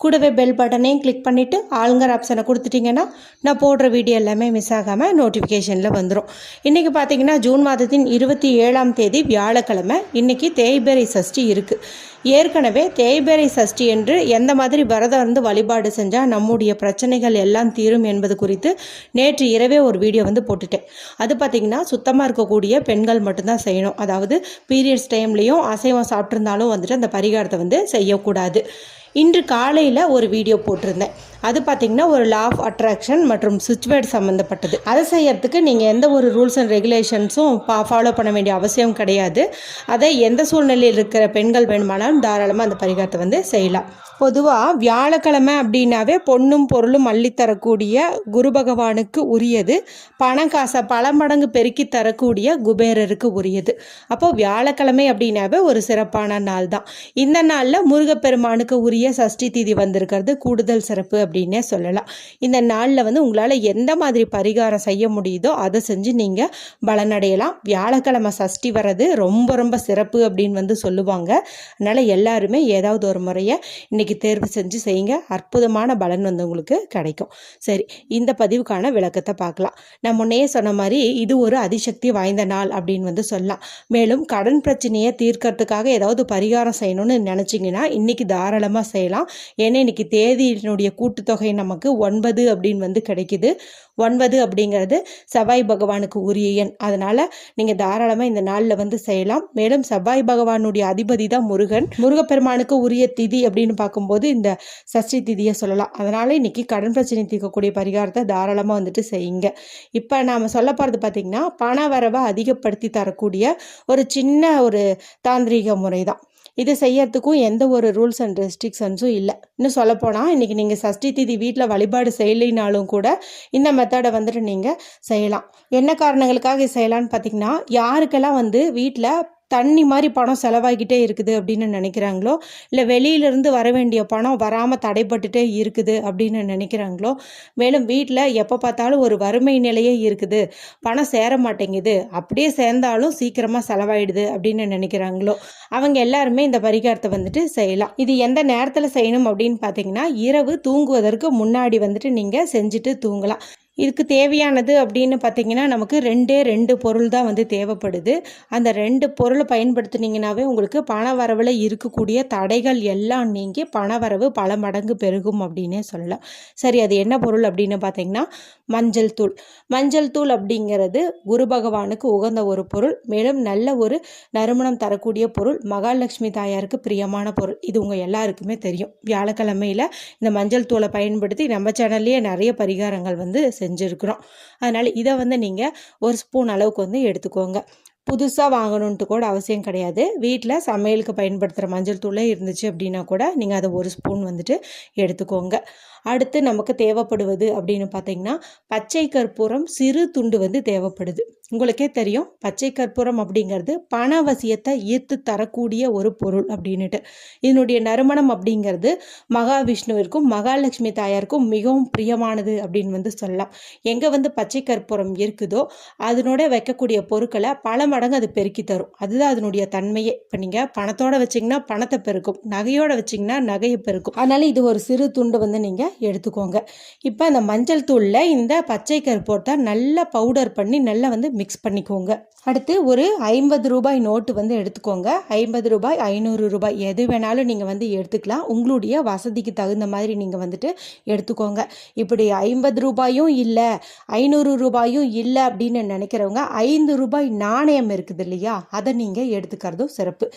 கூடவே பெல் பட்டனையும் கிளிக் பண்ணிவிட்டு ஆளுங்கர் ஆப்ஷனை கொடுத்துட்டிங்கன்னா நான் போடுற வீடியோ எல்லாமே மிஸ் ஆகாமல் நோட்டிஃபிகேஷனில் வந்துடும் இன்றைக்கி பார்த்தீங்கன்னா ஜூன் மாதத்தின் இருபத்தி ஏழாம் தேதி வியாழக்கிழமை இன்றைக்கி தேய்பிறை சஷ்டி இருக்குது ஏற்கனவே தேய்பிறை சஷ்டி என்று எந்த மாதிரி விரதம் இருந்து வழிபாடு செஞ்சால் நம்முடைய பிரச்சனைகள் எல்லாம் தீரும் என்பது குறித்து நேற்று இரவே ஒரு வீடியோ வந்து போட்டுட்டேன். அது பார்த்திங்கன்னா சுத்தமாக இருக்கக்கூடிய பெண்கள் மட்டும்தான் செய்யணும். அதாவது பீரியட்ஸ் டைம்லேயும் அசைவம் சாப்பிட்ருந்தாலும் வந்துட்டு அந்த பரிகாரத்தை வந்து செய்யக்கூடாது. இன்று காலையில் ஒரு வீடியோ போட்டிருந்தேன். அது பார்த்திங்கன்னா ஒரு லா ஆஃப் அட்ராக்ஷன் மற்றும் சுவிட்ச்வேர்ட் சம்மந்தப்பட்டது அதை செய்யறதுக்கு நீங்கள் எந்த ஒரு ரூல்ஸ் அண்ட் ரெகுலேஷன்ஸும் பா ஃபாலோ பண்ண வேண்டிய அவசியம் கிடையாது. அதை எந்த சூழ்நிலையில் இருக்கிற பெண்கள் வேணுமானாலும் தாராளமாக அந்த பரிகாரத்தை வந்து செய்யலாம். பொதுவாக வியாழக்கிழமை அப்படின்னாவே பொண்ணும் பொருளும் அள்ளித்தரக்கூடிய குரு பகவானுக்கு உரியது. பணம் காசை பல மடங்கு பெருக்கி தரக்கூடிய குபேரருக்கு உரியது. அப்போது வியாழக்கிழமை அப்படின்னாவே ஒரு சிறப்பான நாள் தான் இந்த நாளில் முருகப்பெருமானுக்கு உரிய சஷ்டி திதி வந்திருக்கிறது. கூடுதல் சிறப்பு அப்படின்னே சொல்லலாம். இந்த நாளில் வந்து உங்களால் எந்த மாதிரி பரிகாரம் செய்ய முடியுதோ அதை செஞ்சு நீங்கள் பலனடையலாம். வியாழக்கிழமை சஷ்டி வர்றது ரொம்ப ரொம்ப சிறப்பு அப்படின்னு வந்து சொல்லுவாங்க. அதனால் எல்லாருமே ஏதாவது ஒரு முறையை இன்றைக்கி தேர்வு செஞ்சு செய்யுங்க. அற்புதமான பலன் வந்து உங்களுக்கு கிடைக்கும். சரி இந்த பதிவுக்கான விளக்கத்தை பார்க்கலாம். நான் முன்னையே சொன்ன மாதிரி இது ஒரு அதிசக்தி வாய்ந்த நாள் அப்படின்னு வந்து சொல்லலாம். மேலும் கடன் பிரச்சனையை தீர்க்கறதுக்காக ஏதாவது பரிகாரம் செய்யணும்னு நினச்சிங்கன்னா இன்றைக்கி தாராளமாக செய்யலாம். ஏன்னா இன்றைக்கி தேதியினுடைய கூட்டுத்தொகை நமக்கு ஒன்பது அப்படின்னு வந்து கிடைக்குது. ஒன்பது அப்படிங்கிறது செவ்வாய் பகவானுக்கு உரிய எண். அதனால் நீங்கள் தாராளமாக இந்த நாளில் வந்து செய்யலாம். மேலும் செவ்வாய் பகவானுடைய அதிபதி தான் முருகன். முருகப்பெருமானுக்கு உரிய திதி அப்படின்னு பார்க்கும்போது இந்த சஷ்டி திதியை சொல்லலாம். அதனால் இன்னைக்கு கடன் பிரச்சனை தீர்க்கக்கூடிய பரிகாரத்தை தாராளமாக வந்துட்டு செய்யுங்க. இப்போ நாம் சொல்ல போகிறது பார்த்திங்கன்னா பண வரவை அதிகப்படுத்தி தரக்கூடிய ஒரு சின்ன ஒரு தாந்திரீக முறை தான். இது செய்யறதுக்கும் எந்த ஒரு ரூல்ஸ் அண்ட் ரெஸ்ட்ரிக்ஷன்ஸும் இல்லை. இன்னும் சொல்லப்போனால் இன்றைக்கி நீங்கள் சஷ்டி திதி வீட்டில் வழிபாடு செய்யலைனாலும் கூட இந்த மெத்தடை வந்துட்டு நீங்கள் செய்யலாம். என்ன காரணங்களுக்காக செய்யலான்னு பார்த்தீங்கன்னா யாருக்கெல்லாம் வந்து வீட்டில் தண்ணி மாதிரி பணம் செலவாகிட்டே இருக்குது அப்படின்னு நினைக்கிறாங்களோ? இல்லை வெளியிலேருந்து வர வேண்டிய பணம் வராமல் தடைப்பட்டுட்டே இருக்குது அப்படின்னு நினைக்கிறாங்களோ? மேலும் வீட்டில் எப்போ பார்த்தாலும் ஒரு வறுமை நிலையே இருக்குது. பணம் சேர மாட்டேங்குது. அப்படியே சேர்ந்தாலும் சீக்கிரமாக செலவாயிடுது அப்படின்னு நினைக்கிறாங்களோ? அவங்க எல்லாருமே இந்த பரிகாரத்தை வந்துட்டு செய்யலாம். இது எந்த நேரத்தில் செய்யணும் அப்படின்னு பார்த்தீங்கன்னா இரவு தூங்குவதற்கு முன்னாடி வந்துட்டு நீங்கள் செஞ்சுட்டு தூங்கலாம். இதுக்கு தேவையானது அப்படின்னு பார்த்தீங்கன்னா நமக்கு ரெண்டே ரெண்டு பொருள் தான் வந்து தேவைப்படுது. அந்த ரெண்டு பொருளை பயன்படுத்தினீங்கனாவே உங்களுக்கு பண வரவில் இருக்கக்கூடிய தடைகள் எல்லாம் நீங்கி பண வரவு பல மடங்கு பெருகும் அப்படின்னே சொல்லலாம். சரி அது என்ன பொருள் அப்படின்னு பார்த்தீங்கன்னா மஞ்சள் தூள். மஞ்சள் தூள் அப்படிங்கிறது குரு பகவானுக்கு உகந்த ஒரு பொருள். மேலும் நல்ல ஒரு நறுமணம் தரக்கூடிய பொருள். மகாலட்சுமி தாயாருக்கு பிரியமான பொருள். இது உங்கள் எல்லாருக்குமே தெரியும். வியாழக்கிழமையில் இந்த மஞ்சள் தூளை பயன்படுத்தி நம்ம சேனல்லையே நிறைய பரிகாரங்கள் வந்து செஞ்சுருக்குறோம். அதனால் இதை வந்து நீங்கள் ஒரு ஸ்பூன் அளவுக்கு வந்து எடுத்துக்கோங்க. புதுசாக வாங்கணுன்ட்டு கூட அவசியம் கிடையாது. வீட்டில் சமையலுக்கு பயன்படுத்துகிற மஞ்சள் தூளே இருந்துச்சு அப்படின்னா கூட நீங்கள் அதை ஒரு ஸ்பூன் வந்துட்டு எடுத்துக்கோங்க. அடுத்து நமக்கு தேவைப்படுவது அப்படின்னு பார்த்தீங்கன்னா பச்சை கற்பூரம் சிறு துண்டு வந்து தேவைப்படுது. உங்களுக்கே தெரியும் பச்சை கற்பூரம் அப்படிங்கிறது பணவசியத்தை ஈர்த்து தரக்கூடிய ஒரு பொருள் அப்படின்னுட்டு. இதனுடைய நறுமணம் அப்படிங்கிறது மகாவிஷ்ணுவிற்கும் மகாலட்சுமி தாயாருக்கும் மிகவும் பிரியமானது அப்படின்னு வந்து சொல்லலாம். எங்கே வந்து பச்சை கற்பூரம் இருக்குதோ அதனோட வைக்கக்கூடிய பொருட்களை பல மடங்கு அது பெருக்கி தரும். அதுதான் அதனுடைய தன்மையே. இப்போ நீங்கள் பணத்தோட வச்சிங்கன்னா பணத்தை பெருக்கும். நகையோட வச்சிங்கன்னா நகையை பெருக்கும். அதனால் இது ஒரு சிறு துண்டு வந்து நீங்கள் எடுத்துக்கோங்க. இப்போ அந்த மஞ்சள் தூளில் இந்த பச்சை கருப்போட்டை நல்லா பவுடர் பண்ணி நல்லா வந்து மிக்ஸ் பண்ணிக்கோங்க. அடுத்து ஒரு ஐம்பது ரூபாய் நோட்டு வந்து எடுத்துக்கோங்க. ஐம்பது ரூபாய் ஐநூறு ரூபாய் எது வேணாலும் நீங்கள் வந்து எடுத்துக்கலாம். உங்களுடைய வசதிக்கு தகுந்த மாதிரி நீங்கள் வந்துட்டு எடுத்துக்கோங்க. இப்படி ஐம்பது ரூபாயும் இல்லை ஐநூறு ரூபாயும் இல்லை அப்படின்னு நினைக்கிறவங்க ஐந்து ரூபாய் நாணயம் இருக்குது இல்லையா? அதை நீங்கள் எடுத்துக்கிறதும் சிறப்பு.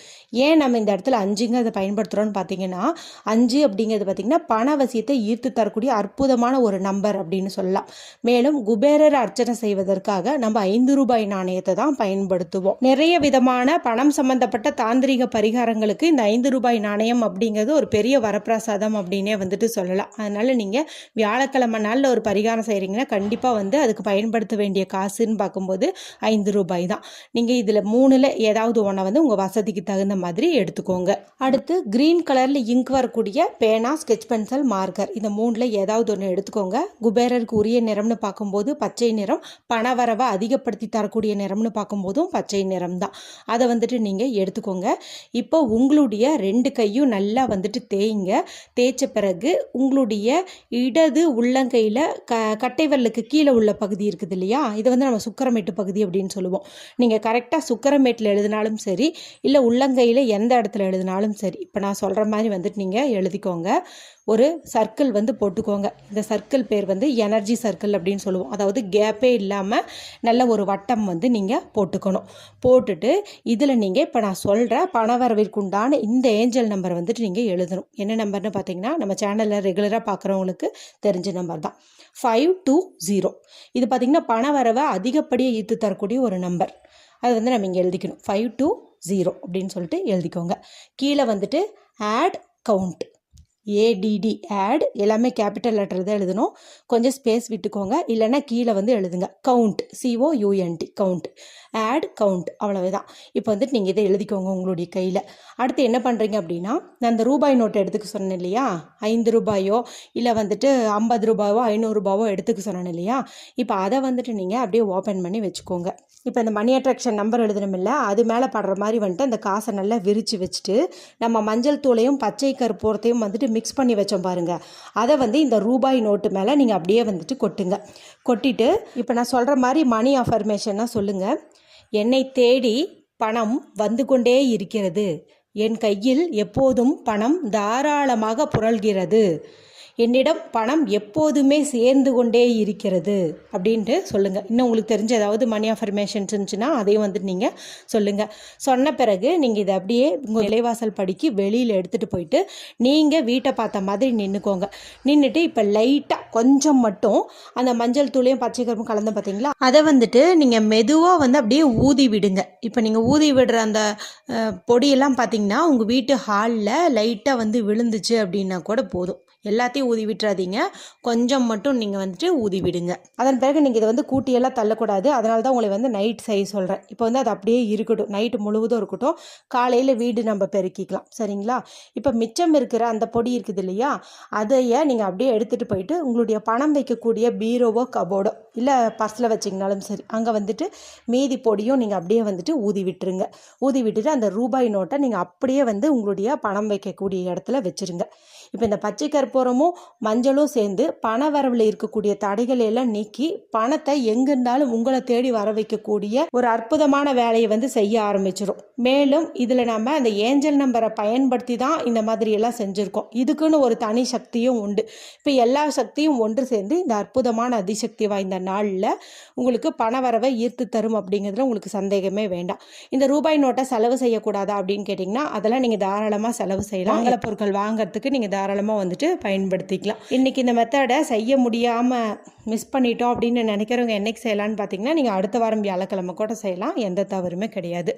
ஏன் நம்ம இந்த இடத்துல அஞ்சுங்க அதை பயன்படுத்துகிறோன்னு பார்த்தீங்கன்னா அஞ்சு அப்படிங்கிறது பார்த்தீங்கன்னா பணவசியத்தை ஈர்த்து தரக்கூடிய அற்புதமான ஒரு நம்பர் அப்படின்னு சொல்லலாம். மேலும் குபேரர் அர்ச்சனை செய்வதற்காக நம்ம ஐந்து ரூபாய் நாணயத்தை தான் பயன்படுத்துவோம். நிறைய விதமான பணம் சம்பந்தப்பட்ட தாந்திரிக பரிகாரங்களுக்கு இந்த ஐந்து ரூபாய் நாணயம் அப்படிங்கிறது ஒரு பெரிய வரப்பிரசாதம் அப்படின்னே வந்துட்டு சொல்லலாம். அதனால நீங்கள் வியாழக்கிழமை நாளில் ஒரு பரிகாரம் செய்கிறீங்கன்னா கண்டிப்பாக வந்து அதுக்கு பயன்படுத்த வேண்டிய காசுன்னு பார்க்கும்போது ஐந்து ரூபாய் தான். நீங்கள் இதில் மூணில் ஏதாவது ஒன்றை வந்து உங்கள் வசதிக்கு தகுந்த மாதிரி எடுத்துக்கோங்க. அடுத்து க்ரீன் கலரில் இங்க் வரக்கூடிய பேனா ஸ்கெச் பென்சில் மார்க்கர். இந்த மூணில் ஏதாவது ஒன்று எடுத்துக்கோங்க. குபேரருக்கு உரிய நிறம்னு பார்க்கும்போது பச்சை நிறம் பணவரவை அதிகப்படுத்தி தரக்கூடிய நிறம்னு பார்க்கும்போதும் பச்சை நிறம் தான் அதை வந்துட்டு நீங்கள் எடுத்துக்கோங்க. இப்போ உங்களுடைய ரெண்டு கையும் நல்லா வந்துட்டு தேய்ங்க. தேய்ச்ச பிறகு உங்களுடைய இடது உள்ளங்கையில் க கட்டை விரலுக்கு கீழே உள்ள பகுதி இருக்குது இல்லையா? இதை வந்து நம்ம சுக்கரமேட்டு பகுதி அப்படின்னு சொல்லுவோம். நீங்கள் கரெக்டாக சுக்கரமேட்டில் எழுதினாலும் சரி இல்லை உள்ளங்கையில் எந்த இடத்துல எழுதினாலும் சரி இப்போ நான் சொல்கிற மாதிரி வந்துட்டு நீங்கள் எழுதிக்கோங்க. ஒரு சர்க்கிள் வந்து வந்து போட்டுக்கோங்க. இந்த சர்க்கிள் பேர் வந்து எனர்ஜி சர்க்கிள் அப்படின்னு சொல்லுவோம். அதாவது கேப்பே இல்லாமல் நல்ல ஒரு வட்டம் வந்து நீங்கள் போட்டுக்கணும். போட்டுட்டு இதில் நீங்கள் இப்போ நான் சொல்கிற பணவரவிற்குண்டான இந்த ஏஞ்சல் நம்பர் வந்துட்டு நீங்கள் எழுதணும். என்ன நம்பர்னு பார்த்தீங்கன்னா நம்ம சேனலில் ரெகுலராக பார்க்குறவங்களுக்கு தெரிஞ்ச நம்பர் தான். ஃபைவ் டூ ஜீரோ இது பார்த்திங்கன்னா பணவரவை அதிகப்படியாக ஈர்த்து தரக்கூடிய ஒரு நம்பர் அது வந்து நம்ம இங்கே எழுதிக்கணும். ஃபைவ் டூ ஜீரோ அப்படின்னு சொல்லிட்டு எழுதிக்கோங்க. கீழே வந்துட்டு ஆட் கவுண்ட் ஏடிடி ஆட் எல்லாமே கேபிட்டல் லெட்டர் தான் எழுதணும். கொஞ்சம் ஸ்பேஸ் விட்டுக்கோங்க. இல்லைன்னா கீழே வந்து எழுதுங்க. Count CO UNT count add count அவ்வளவுதான். இப்போ வந்துட்டு நீங்கள் இதை எழுதிக்கோங்க உங்களுடைய கையில். அடுத்து என்ன பண்ணுறீங்க அப்படின்னா நான் அந்த ரூபாய் நோட்டை எடுத்துக்க சொன்னேன் இல்லையா? ஐந்து ரூபாயோ இல்லை வந்துட்டு ஐம்பது ரூபாயோ ஐநூறுரூபாவோ எடுத்துக்க சொன்னேன் இல்லையா? இப்போ அதை வந்துட்டு நீங்கள் அப்படியே ஓப்பன் பண்ணி வச்சுக்கோங்க. இப்போ இந்த மணி அட்ராக்ஷன் நம்பர் எழுதணுமில்ல அது மேலே படுற மாதிரி வந்துட்டு அந்த காசை நல்லா விரித்து வச்சுட்டு நம்ம மஞ்சள் தூளையும் பச்சை கருப்பூரத்தையும் வந்துட்டு மிக்ஸ் பண்ணி வச்சோம் பாருங்கள் அதை வந்து இந்த ரூபாய் நோட்டு மேலே நீங்கள் அப்படியே வந்துட்டு கொட்டுங்க. கொட்டிட்டு இப்போ நான் சொல்கிற மாதிரி மணி அஃபர்மேஷனாக சொல்லுங்கள் என்னை தேடி பணம் வந்து கொண்டே இருக்கிறது. என் கையில் எப்போதும் பணம் தாராளமாக புரள்கிறது. என்னிடம் பணம் எப்போதுமே சேர்ந்து கொண்டே இருக்கிறது அப்படின்ட்டு சொல்லுங்கள் இன்னும் உங்களுக்கு தெரிஞ்ச ஏதாவது மணி அஃபர்மேஷன்ஸ் இருந்துச்சுன்னா அதையும் வந்துட்டு நீங்கள் சொல்லுங்கள் சொன்ன பிறகு நீங்கள் இதை அப்படியே உங்கள் இலைவாசல் படிக்கு வெளியில் எடுத்துகிட்டு போயிட்டு நீங்கள் வீட்டை பார்த்த மாதிரி நின்றுக்கோங்க நின்றுட்டு இப்போ லைட்டாக கொஞ்சம் மட்டும் அந்த மஞ்சள் தூளையும் பச்சை கரும்பும் கலந்து பார்த்தீங்களா அதை வந்துட்டு நீங்கள் மெதுவாக வந்து அப்படியே ஊதி விடுங்க. இப்போ நீங்கள் ஊதி விடுற அந்த பொடியெல்லாம் பார்த்தீங்கன்னா உங்கள் வீட்டு ஹாலில் லைட்டாக வந்து விழுந்துச்சு அப்படின்னா கூட போதும். எல்லாத்தையும் ஊதி விட்டுறாதீங்க கொஞ்சம் மட்டும் நீங்கள் வந்துட்டு ஊதி விடுங்க அதன் பிறகு நீங்கள் இதை வந்து கூட்டியெல்லாம் தள்ளக்கூடாது. அதனால தான் உங்களை வந்து நைட் செய்ய சொல்கிறேன் இப்போ வந்து அது அப்படியே இருக்கட்டும். நைட்டு முழுவதும் இருக்கட்டும். காலையில் வீடு நம்ம பெருக்கிக்கலாம். சரிங்களா? இப்போ மிச்சம் இருக்கிற அந்த பொடி இருக்குது இல்லையா? அதையே நீங்கள் அப்படியே எடுத்துகிட்டு போயிட்டு உங்களுடைய பணம் வைக்கக்கூடிய பீரோவோ கபோர்டோ இல்லை பர்ஸில் வச்சிங்கனாலும் சரி அங்கே வந்துட்டு மீதி பொடியும் நீங்கள் அப்படியே வந்துட்டு ஊதி விட்டுருங்க ஊதி விட்டுட்டு அந்த ரூபாய் நோட்டை நீங்கள் அப்படியே வந்து உங்களுடைய பணம் வைக்கக்கூடிய இடத்துல வச்சுருங்க. இப்போ இந்த பச்சை கற்பூரமும் மஞ்சளும் சேர்ந்து பண வரவில் இருக்கக்கூடிய தடைகளை எல்லாம் நீக்கி பணத்தை எங்கிருந்தாலும் உங்களை தேடி வர வைக்கக்கூடிய ஒரு அற்புதமான வேலையை வந்து செய்ய ஆரம்பிச்சிடும் மேலும் இதில் நம்ம அந்த ஏஞ்சல் நம்பரை பயன்படுத்தி தான் இந்த மாதிரி எல்லாம் செஞ்சுருக்கோம். இதுக்குன்னு ஒரு தனி சக்தியும் உண்டு. இப்போ எல்லா சக்தியும் ஒன்று சேர்ந்து இந்த அற்புதமான அதிசக்தி வாய்ந்த நாளில் உங்களுக்கு பண வரவை ஈர்த்து தரும் அப்படிங்கிறதுல உங்களுக்கு சந்தேகமே வேண்டாம். இந்த ரூபாய் நோட்டை செலவு செய்யக்கூடாதா அப்படின்னு கேட்டிங்கன்னா அதெல்லாம் நீங்கள் தாராளமாக செலவு செய்யலாம். பொருட்கள் வாங்குறதுக்கு நீங்கள் தாராளமாக வந்துட்டு பயன்படுத்திக்கலாம். இன்றைக்கி இந்த மெத்தடை செய்ய முடியாமல் மிஸ் பண்ணிட்டோம் அப்படின்னு நினைக்கிறவங்க என்னைக்கு செய்யலான்னு பார்த்தீங்கன்னா நீங்கள் அடுத்த வாரம் வியாழக்கிழமை கூட செய்யலாம். எந்த தவறுமே கிடையாது.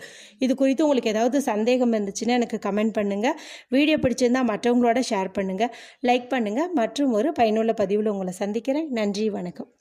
இது குறித்து உங்களுக்கு ஏதாவது சந்தேகம் இருந்துச்சுன்னா எனக்கு கமெண்ட் பண்ணுங்கள் வீடியோ பிடிச்சிருந்தா மற்றவங்களோட ஷேர் பண்ணுங்கள் லைக் பண்ணுங்கள் மற்றும் ஒரு பயனுள்ள பதிவில் உங்களை சந்திக்கிறேன். நன்றி வணக்கம்.